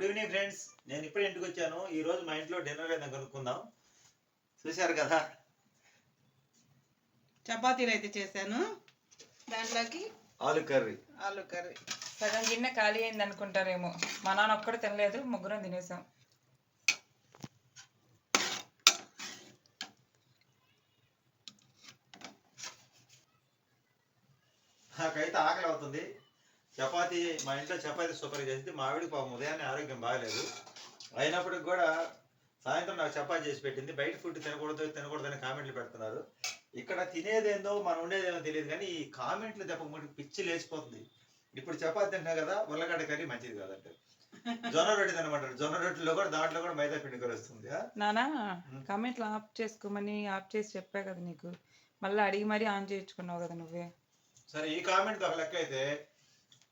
Good evening friends నేను ఇప్పుడే ఇంటికి వచ్చాను. ఈ రోజు మా ఇంట్లో డిన్నర్ ఏదైనా కనుక్కుందాం. చూశారు కదా? చపాతీలు అయితే చేశాను. దాంట్లోకి ఆలు కర్రీ. ఆలు కర్రీ. సగం గిన్నె ఖాళీ అయింది అనుకుంటారేమో. మా నాన్న ఒక్కడు తినలేదు ముగ్గురం తినేసాం. నాకైతే ఆకలి అవుతుంది. చపాతీ మా ఇంట్లో చపాతీ సూపర్ చేసింది. మా ఆవిడకి పాపం ఉదయాన్నే ఆరోగ్యం బాగాలేదు. అయినప్పటికి కూడా సాయంత్రం నాకు చపాతీ చేసి పెట్టింది. బయట ఫుడ్ తినకూడదు తినకూడదు అని కామెంట్లు పెడుతున్నారు. ఇక్కడ తినేదేందో మనం ఉండేదేమో తెలియదు కానీ ఈ కామెంట్లు దెబ్బ పిచ్చి లేచిపోతుంది. ఇప్పుడు చపాతీ తింటా కదా ఉల్లగడ్డ కర్రీ మంచిది కాదంటే జొన్న రొట్టె తినమంటారు. జొన్న రొట్టెలో కూడా దాంట్లో కూడా మైదా పిండి కలుస్తుంది నానా కామెంట్లు ఆఫ్ చేసుకోమని ఆఫ్ చేసి చెప్పా కదా నీకు. మళ్ళీ అడిగి మరీ ఆన్ చేయించుకున్నావు కదా నువ్వే. సరే ఈ కామెంట్ ఒక లెక్క అయితే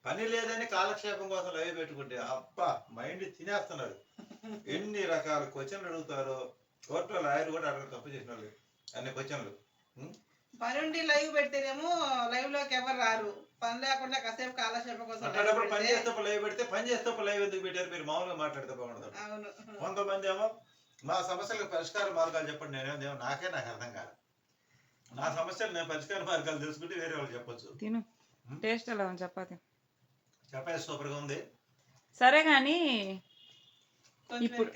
పని లేదని కాలక్షేపం కోసం లైవ్ పెట్టుకుంటే అబ్బా మైండ్ తినేస్తున్నారు. ఎన్ని రకాల క్వశ్చన్లు అడుగుతారో కోర్టులో లాయర్ కూడా అడగ తప్పు చేసిన వాళ్ళు. అన్ని క్వశ్చన్లు? పనుండి లైవ్ పెడితేనేమో లైవ్లోకి ఎవరు రారు. పని లేకుండా కాసేపు కాలక్షేపం కోసం అట్లాంటప్పుడు పని పెడితే- చేస్తే లైవ్ పెడితే పని చేస్తే లైవ్ ఎందుకు పెట్టారు? మీరు మామూలుగా మాట్లాడితే బాగుండదు. అవును. కొంతమంది ఏమో మా సమస్యలకు పరిష్కార మార్గాలు చెప్పండి. నేనేమో నాకే నాకు అర్థం కాదు. నా సమస్యలు నేను పరిష్కార మార్గాలు తెలుసుకుంటే వేరే వాళ్ళు చెప్పొచ్చు? టేస్ట్ ఎలా ఉంది? చపాతి. చపాతీ సూపర్గా ఉంది సరే కానీ కొంచెం ఇప్పుడు-.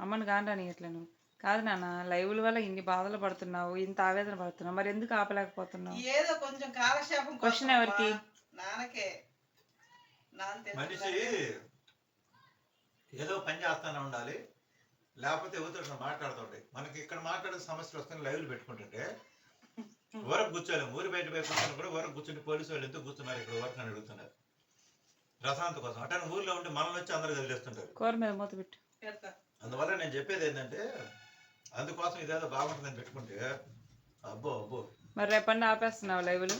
అమ్మని కాంటాని ఎట్లా నువ్వు. కాదు నాన్న లైవ్ల వల్ల ఇన్ని బాధలు పడుతున్నావు ఇంత ఆవేదన పడుతున్నావు మరి ఎందుకు ఆపలేకపోతున్నావు? ఏదో కొంచెం కాలక్షేపం Question ఎవరికి? నాన్నకే. మనిషి. ఏదో పని చేస్తానే ఉండాలి. లేకపోతే యువతడు మాట్లాడుతుంటాయి. మనకి ఇక్కడ మాట్లాడే సమస్యలు వస్తాయి లైవ్లు పెట్టుకుంటుంటే వరకు కూర్చోలేము ఊరి బయట పోయి కూర్చొని కూడా వరకు కూర్చుంటే పోలీసు వాళ్ళు ఎందుకు కూర్చున్నారు? ఇక్కడ వరకు అని అడుగుతున్నారు. ప్రశాంత్ కోసం. అంటే ఊర్లో ఉంటే మనల్ని వచ్చి అందరు వదిలేస్తుంటారు. కూర మీద మూత పెట్టు. పెడతా. అందువల్ల నేను చెప్పేది ఏంటంటే అందుకోసం ఇదేదో బాగుంటుందని పెట్టుకుంటే అబ్బో అబ్బో. మరి రేపండి ఆపేస్తున్నావు లైవ్లు?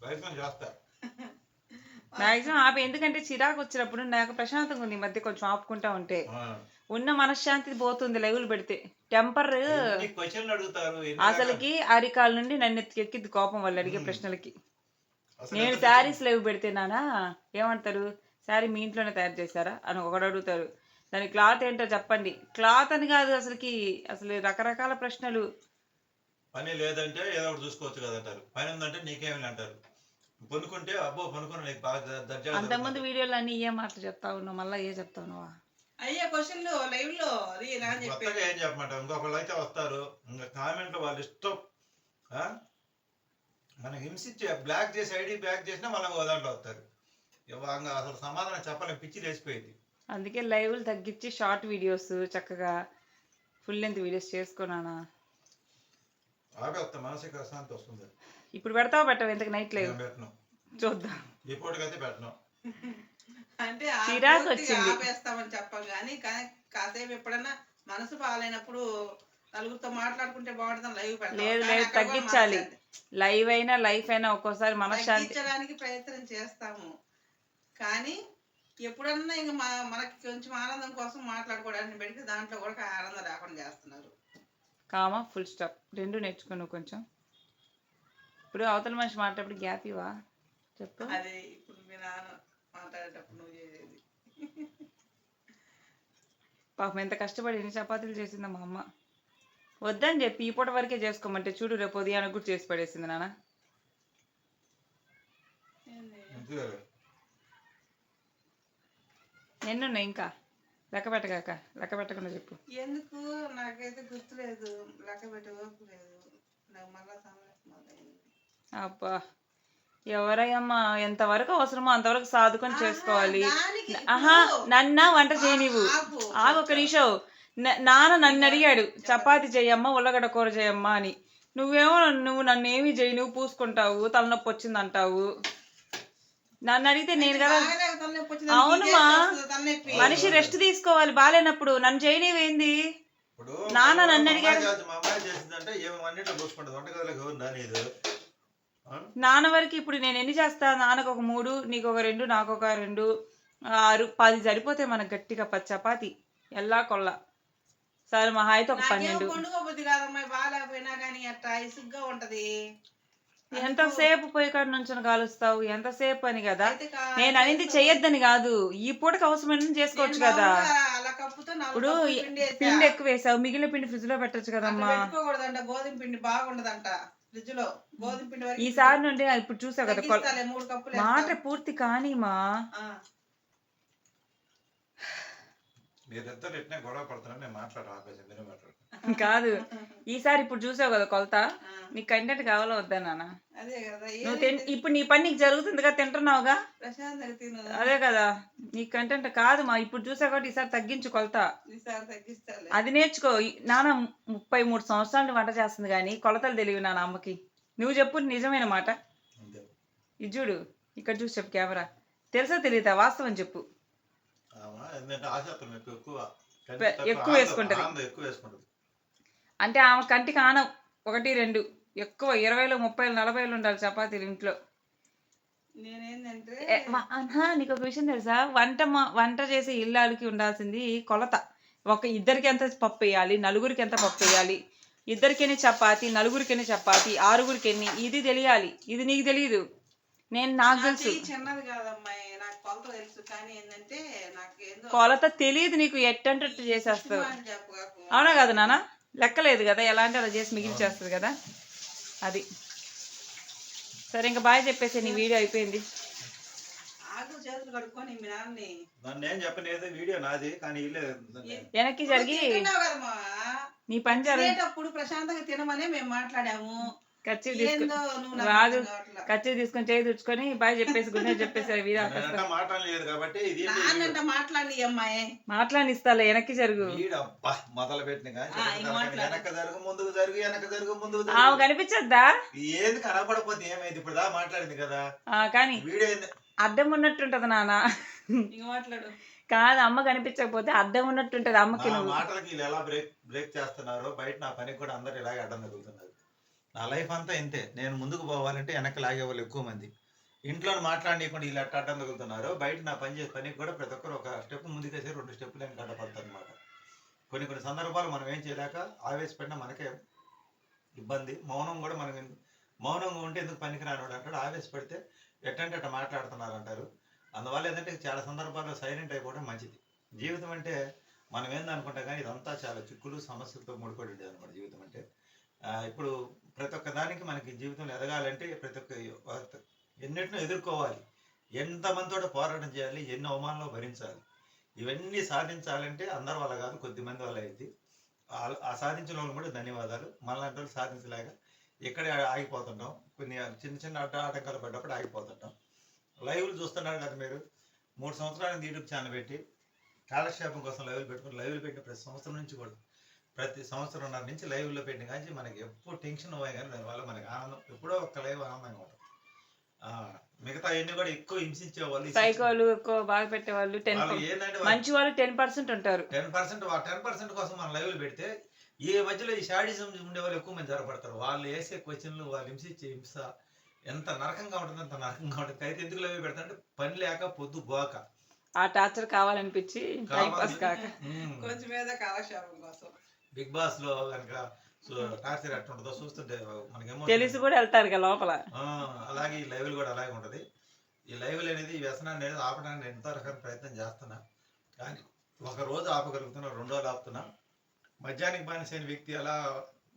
ప్రయత్నం చేస్తా. మాక్సిమం ఆపే. ఎందుకంటే చిరాకు వచ్చినప్పుడు నాకు ప్రశాంతంగా ఉంది ఈ మధ్య కొంచెం ఆపుకుంటా ఉంటే. ఆ. ఉన్న మనశ్శాంతి పోతుంది లైవ్లు పెడితే. టెంపర్ అసలుకి అరికాల నుండి నన్ను ఎక్కిద్ది కోపం వాళ్ళు అడిగే. ప్రశ్నలకి. నేను శారీస్ లైవ్ పెడితే నానా ఏమంటారు? శారీ మీ ఇంట్లోనే తయారు చేశారా? అని ఒకడు అడుగుతారు. దాని క్లాత్ ఏంటో చెప్పండి. క్లాత్ అని కాదు అసలుకి అసలు రకరకాల ప్రశ్నలు. పని లేదంటే ఏదో ఒకటి చూసుకోవచ్చు కదా అంటారు. పని ఉందంటే నీకేమి అంటారు. పనుకుంటే అబ్బో పనుకుని నీకు బాగా అంతకుముందు. వీడియోలో అన్ని ఏ మాటలు చెప్తా ఉన్నావు మళ్ళీ ఏ చెప్తా ఉన్నావా? అయ్యే క్వశ్చన్లు లైవ్లో అది నా కొత్తగా చెప్పేది. ఏం చెప్పమంటారు ఇంకొకళ్ళు అయితే వస్తారు. ఇంకా కామెంట్లు వాళ్ళు ఇష్టం. ఆ? మనం హింసించే బ్లాక్ చేసి ఐడి బ్లాక్ చేసినా ఇంకో దాంట్లో వస్తారు. ఇవ్వంగా అసలు సమాధానం చెప్పలేం. పిచ్చి లేచిపోయింది. అందుకే లైవ్లు తగ్గించి షార్ట్ వీడియోస్ చక్కగా ఫుల్ లెంత్ వీడియోస్ చేసుకున్నానా ఆగే వస్తా మానసిక ప్రశాంతి వస్తుంది. ఇప్పుడు పెడతావా పెట్టవు? ఇంతకు నైట్ లైవ్ నేను పెట్టను. చూద్దాం. అయితే పెట్టను. అంటే చిరాకు వచ్చింది. ఆపేస్తామని చెప్పం కానీ కానీ కాసేపు ఎప్పుడన్నా మనసు పాలైనప్పుడు నలుగురితో మాట్లాడుకుంటే బాగుంటుంది లైవ్ లేదు, లేదు, తగ్గించాలి. లైవ్ అయినా లైఫ్ అయినా ఒక్కోసారి మనశ్శాంతి. తగ్గించడానికి ప్రయత్నం చేస్తాము. కానీ ఎప్పుడన్నా ఇంక మా మనకి కొంచెం ఆనందం కోసం మాట్లాడుకోవడానికి పెడితే దాంట్లో కూడా ఆనందం లేకుండా చేస్తున్నారు. Comma full stop. రెండు నేర్చుకున్నావు కొంచెం. ఇప్పుడు అవతల మనిషి మాట్లాడేటప్పుడు గ్యాప్ ఇవా చెప్పు. అది ఇప్పుడు మీ నాన్న మాట్లాడేటప్పుడు నువ్వు చేసేది. పాపం ఎంత కష్టపడి ఎన్ని చపాతీలు చేసిందో మా అమ్మ. వద్దని చెప్పి ఈ పూట వరకే చేసుకోమంటే చూడు రేపు ఉదయానికి కూడా చేసి పడేసింది నాన్న. ఎన్నున్నాయి ఇంకా? లెక్క పెట్టగాక లెక్క పెట్టకుండా చెప్పు. ఎందుకు? నాకైతే గుర్తులేదు లెక్క పెట్టే ఓపిక లేదు. నాకు మళ్ళా. అబ్బా. ఎవరయ్యమ్మా ఎంతవరకు అవసరమో అంతవరకు సాదుకొని చేసుకోవాలి ఆహా, నన్న వంట చేయనివ్వు ఆపు. ఆగు ఒక నిమిషం న- నాన్న నన్ను అడిగాడు చపాతి చేయమ్మా ఉల్లగడ్డ కూర చేయమ్మా అని నువ్వేమో నువ్వు నన్ను ఏమి చేయి నువ్వు పూసుకుంటావు తలనొప్పి వచ్చింది అంటావు నన్ను అడిగితే నేను కదా బాగాలేక తలనొప్పి వచ్చింది. అవును నీకేం మా. చేస్తుంది తలనొప్పి? మనిషి రెస్ట్ తీసుకోవాలి బాగాలేనప్పుడు నన్ను చేయనివేంది ఇప్పుడు నాన్న నన్ను అడిగాడు. నాన్న వరకు ఇప్పుడు నేను ఎన్ని చేస్తా? నాన్నకు ఒక మూడు నీకు ఒక రెండు నాకు ఒక రెండు ఆరు పది సరిపోతే మనకు గట్టిగా పది చపాతి. ఎల్లా కొల్ల. సరే మహా అయితే ఒక పన్నెండు. పండుగ బుద్ధి కాదమ్మా బాగాలేకపోయినా కానీ అట్లా ఇసుగ్గా ఉంటది. ఎంతసేపు పొయ్యి కాడ నుంచి కాలుస్తావు? ఎంతసేపు అని కదా? నేను అనేది చెయ్యొద్దని కాదు. ఈ పూటకి అవసరమైన చేసుకోవచ్చు కదా. ఇప్పుడు పిండి ఎక్కువ వేసావు. మిగిలిన పిండి ఫ్రిడ్జ్లో పెట్టొచ్చు కదమ్మా. గోధుమ పిండి బాగుండదంట. ఈసారి నుండి ఇప్పుడు చూసావు కదా మాట. పూర్తి కానీమా మీరిద్దరు ఎట్లా గొడవ పడుతున్నారు నేను మాట్లాడ ఆపేసి మీరే మాట్లాడు కాదు ఈసారి ఇప్పుడు చూసావు కదా కొలత నీకు కంటెంట్ కావాలా వద్దా నాన్న? అదే కదా నువ్వు ఏది తిన్ ఇప్పుడు నీ పని నీకు జరుగుతుందిగా తింటున్నావుగా? ప్రశాంతంగా తిను. అదే కదా నీ కంటెంట్ కాదు మా ఇప్పుడు చూసా కాబట్టి ఈసారి తగ్గించు కొలత. అది నేర్చుకో. నాన్న ముప్పై మూడు సంవత్సరాలు వంట చేస్తుంది కానీ కొలతలు తెలివి నాన్న అమ్మకి. నువ్వు చెప్పు నిజమైన మాట. ఇది చూడు ఇక్కడ చూసి చెప్పు కెమెరా. తెలుసా తెలియదా? వాస్తవం చెప్పు. ఎక్కువ వేసుకుంటది. ఆనందం ఎక్కువ వేసుకుంటది. అంటే ఆమె కంటికి ఆనం ఒకటి రెండు ఎక్కువ ఇరవైలో ముప్పైలు నలభైలు ఉండాలి చపాతీలు ఇంట్లో. ఏ, వ- నీకు ఒక విషయం తెలుసా? వంట మా- వంట చేసే ఇల్లాలకి ఉండాల్సింది కొలత. ఒక ఇద్దరికి ఎంత పప్పు వేయాలి నలుగురికి ఎంత పప్పు వేయాలి ఇద్దరికి ఎన్ని చపాతి నలుగురికి ఎన్ని చపాతి ఆరుగురికి ఎన్ని ఇది తెలియాలి. ఇది నీకు తెలియదు నేను నాకు నా తెలుసు. చెయ్యి చిన్నది కాదమ్మాయి. కొలత తెలుసు కానీ ఏంటంటే నాకు ఏందో కొలత తెలియదు నీకు ఎట్టంటట్టు చేసేస్తావు. అని అవునా కదా నాన్న లెక్కలేదు కదా ఎలా అంటే అలా చేసి మిగిలిచేస్తుంది కదా? అది. సరే ఇంకా బాయ్ చెప్పేసి నీ వీడియో అయిపోయింది. చేతులు కడుక్కొని మీ నాన్నని. నన్ను ఏం చెప్పలేదు వీడియో నాది కానీ ఇల్లే వెనక్కి జరిగి కదమ్మా? నీ పని జరిగి తినేటప్పుడు ప్రశాంతంగా తినమనే మేము మాట్లాడాము. నాకు రాదు అర్థం. కచ్చి తీసుకొని చేయి తుడుచుకొని బాయ్ చెప్పేసి గుడ్ నైట్ చెప్పేసి నాన్నంట మాట్లాడి అమ్మాయి. మాట్లాడిస్తాలే వెనక్కి జరుగు. మొదలు పెట్టిన కానీ ఆ, ఇంక మాట్లాడు. వెనక జరుగు ముందుకు జరుగు వెనక జరుగు ముందుకు జరుగు. ఆమె కనిపించద్దా? ఏంది కనపడపోతే ఏమైంది? ఇప్పుడు మాట్లాడింది కదా. ఆ, కానీ అడ్డం ఉన్నట్టుంటది నాన్న. మాట్లాడు. కాదు అమ్మ కనిపించకపోతే అడ్డం ఉన్నట్టుంటది అమ్మకి మాటలకి ఎలా బ్రేక్ బ్రేక్ చేస్తున్నారో బయట నా పనికి కూడా అందరు ఇలాగే అడ్డం తగులుతున్నారు. నా లైఫ్ అంతా ఇంతే. నేను ముందుకు పోవాలంటే వెనక్కి లాగే వాళ్ళు ఎక్కువ మంది. ఇంట్లో మాట్లాడనీయకుండా వీళ్ళు అట్ట అడ్డం తగులుతున్నారు. బయట నా పని చేసే పనికి కూడా ప్రతి ఒక్కరు ఒక స్టెప్ ముందుకేసి రెండు స్టెప్పులు నేను కట్టపడతాను అనమాట కొన్ని కొన్ని సందర్భాలు మనం ఏం చేయలేక ఆవేశపడినా మనకే ఇబ్బంది. మౌనం కూడా మనకి మౌనంగా ఉంటే ఎందుకు పనికి అంటాడు. ఆవేశపడితే ఎట్టంటే అట్ట మాట్లాడుతున్నారు అంటారు అందువల్ల ఏంటంటే చాలా సందర్భాల్లో సైలెంట్ అయిపోవడం మంచిది. జీవితం అంటే మనం ఏందనుకుంటాం కానీ ఇదంతా చాలా చిక్కులు సమస్యలతో ముడిపడి ఉండేది అనమాట జీవితం అంటే. ఇప్పుడు ప్రతి ఒక్క దానికి మనకి జీవితంలో ఎదగాలంటే ప్రతి ఒక్క ఎన్నిటినో ఎదుర్కోవాలి. ఎంతమందితో పోరాటం చేయాలి ఎన్ని అవమానాలు భరించాలి ఇవన్నీ సాధించాలంటే అందరి వల్ల కాదు కొద్ది మంది వల్ల అయింది. ఆ సాధించిన వాళ్ళు కూడా ధన్యవాదాలు. మనలాంటి వాళ్ళు సాధించలేక ఇక్కడే ఆగిపోతుంటాం. కొన్ని చిన్న చిన్న అడ్డ ఆటంకాలు పడ్డప్పుడు ఆగిపోతుంటాం. లైవ్లు చూస్తున్నారు కదా మీరు. మూడు సంవత్సరాలు యూట్యూబ్ ఛానల్ పెట్టి కాలక్షేపం కోసం లైవ్లు పెట్టుకుని లైవ్లు పెట్టిన ప్రతి సంవత్సరం నుంచి కూడా ప్రతి సంవత్సరంన్నర నుంచి లైవ్లో పెట్టిన కానీ మనకి ఎప్పుడు టెన్షన్ అవ్వాలి కానీ దానివల్ల మనకి ఆనందం ఎప్పుడో ఒక లైవ్ ఆనందంగా ఉంటుంది. ఆ, మిగతా అన్ని కూడా ఎక్కువ హింసించే వాళ్ళు సైకోలు ఎక్కువ బాగా పెట్టేవాళ్ళు టెన్ మంచి వాళ్ళు టెన్ పర్సెంట్ ఉంటారు. టెన్ పర్సెంట్ టెన్ పర్సెంట్ కోసం మనం లైవ్లు పెడితే ఈ మధ్యలో ఈ షాడిజం ఉండే వాళ్ళు ఎక్కువ మంది జరపడతారు. వాళ్ళు వేసే క్వశ్చన్లు వాళ్ళు హింసించే హింస ఎంత నరకంగా ఉంటుంది అంత నరకంగా ఉంటుంది. అయితే ఎందుకు లైవ్ పెడతారంటే పని లేక పొద్దు గోక ఆ టార్చర్ కావాలనిపించి కొంచెం మీద కాలక్షేపం కోసం. బిగ్ బాస్లో కనుక టార్చర్ చూస్తుంటే మనకేమో తెలిసి కూడా వెళ్తారు కదా లోపల. అలాగే ఈ లైవ్లు కూడా అలాగే ఉంటది. ఈ లైవ్లు అనేది ఈ వ్యసనాన్ని అనేది ఆపడానికి నేను ఎంతో రకమైన ప్రయత్నం చేస్తున్నా. కానీ ఒక రోజు ఆపగలుగుతున్నా రెండు రోజులు ఆపుతున్నా. మధ్యాహ్నానికి బానిసైన వ్యక్తి అలా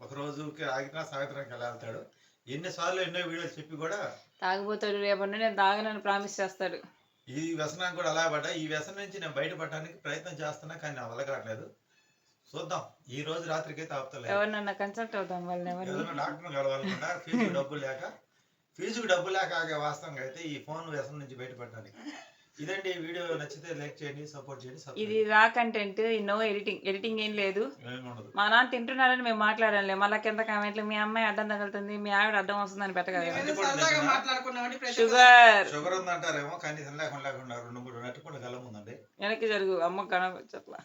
ఒక రోజుకి ఆగినా సాయంత్రానికి ఎలా వెళ్తాడు. ఎన్నిసార్లు ఎన్నో వీడియోలు చెప్పి కూడా తాగిపోతాడు రేపటి నుండి నేను తాగనని ప్రామిస్ చేస్తాడు. ఈ వ్యసనానికి కూడా అలా పడ్డా. ఈ వ్యసనం నుంచి నేను బయటపడడానికి ప్రయత్నం చేస్తున్నా కానీ నా వల్ల కావట్లేదు. చూద్దాం. ఈ రోజు రాత్రికి అయితే ఆపుతలేదు ఎవరినన్నా కన్సల్ట్ అవుదాం వాళ్ళని ఎవరిని? ఏదైనా డాక్టర్ ఫీజుకు డబ్బులు లేక ఫీజుకు డబ్బు లేక ఆగే వాస్తవంగా అయితే ఈ ఫోన్ వ్యసనం నుంచి బయటపడడానికి ఇదండి ఈ వీడియో. నచ్చితే లైక్ చేయండి సపోర్ట్ చేయండి ఇది రా కంటెంట్ నో ఎడిటింగ్ ఎడిటింగ్ ఏం లేదు. చేయండి. ఏమీ ఉండదు. మా నాన్న తింటున్నారని మేము మాట్లాడాలి మళ్ళీ కింద కామెంట్లు మీ అమ్మాయి అడ్డం తగులుతుంది మీ ఆవిడ అడ్డం వస్తుందని పెట్టగలరు? షుగర్ షుగర్ ఉందంటారేమో కానీ లేకుండా రెండు మూడు నెట్టుకుండా గలం ఉందండి వెనక్కి జరుగు అమ్మ కనపచ్చట్లా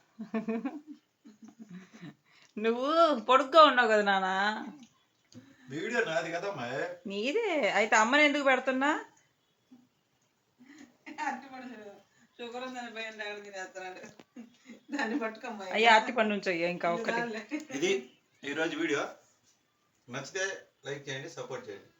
నువ్వు పొడుగ్గా ఉన్నావు కదా నాన్న వీడియో నాది కదమ్మా నీదే. అయితే అమ్మని ఎందుకు పెడుతున్నా? అరటిపండు చూడు. షుగర్ ఉందని భయం లేకుండా తినేస్తున్నాడు దాన్ని పట్టుకోమ్మాయి అయ్యా అట్టి పండు నుంచి అయ్యా ఇంకా ఒక్కటి. ఇది ఈరోజు వీడియో. నచ్చితే లైక్ చేయండి సపోర్ట్ చేయండి.